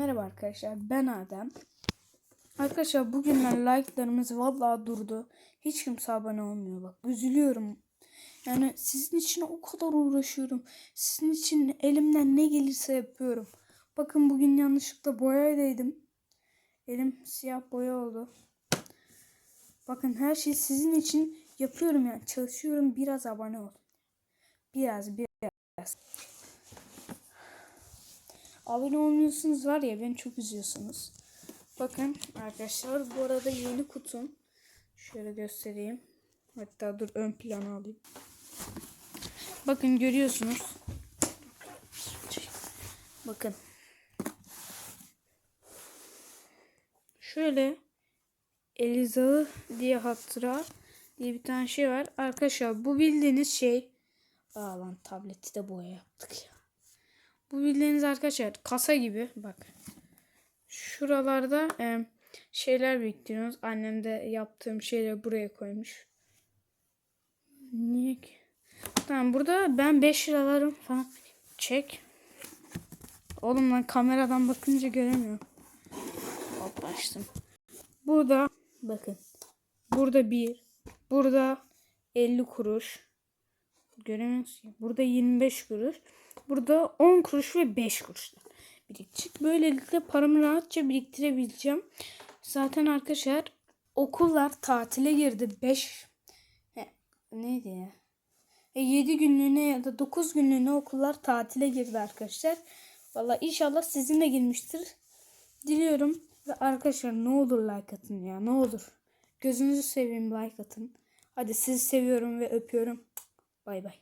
Merhaba arkadaşlar ben Adem. Arkadaşlar bugünler like'larımız vallahi durdu. Hiç kimse abone olmuyor bak. Üzülüyorum. Yani sizin için o kadar uğraşıyorum. Sizin için elimden ne gelirse yapıyorum. Bakın bugün yanlışlıkla boyayaydım. Elim siyah boya oldu. Bakın her şeyi sizin için yapıyorum yani. Çalışıyorum biraz abone ol. Biraz biraz. Abone olmuyorsunuz var ya beni çok üzüyorsunuz. Bakın arkadaşlar bu arada yeni kutum. Şöyle göstereyim. Hatta dur ön plana alayım. Bakın görüyorsunuz. Bakın. Şöyle Elizağı diye hatıra diye bir tane şey var. Arkadaşlar bu bildiğiniz şey. Aa lan tableti de boya yaptık ya. Bu bildiğiniz arkadaşlar kasa gibi bak. Şuralarda e, şeyler biriktiriyorsunuz. Annem de yaptığım şeyleri buraya koymuş. Niye ki? Tamam burada ben 5 liralarım falan. Çek. Oğlum lan kameradan bakınca göremiyorum. Hop açtım. Burada bakın. Burada bir. Burada 50 kuruş. Göremiyorsun. Burada 25 kuruş. Burada 10 kuruş ve 5 kuruş birikecek. Böylelikle paramı rahatça biriktirebileceğim. Zaten arkadaşlar okullar tatile girdi. 5 neydi ya? E, 7 günlüğüne ya da 9 günlüğüne okullar tatile girdi arkadaşlar. Valla inşallah sizin de girmiştir. Diliyorum. Ve arkadaşlar ne olur like atın ya ne olur. Gözünüzü seveyim like atın. Hadi sizi seviyorum ve öpüyorum. Bay bay.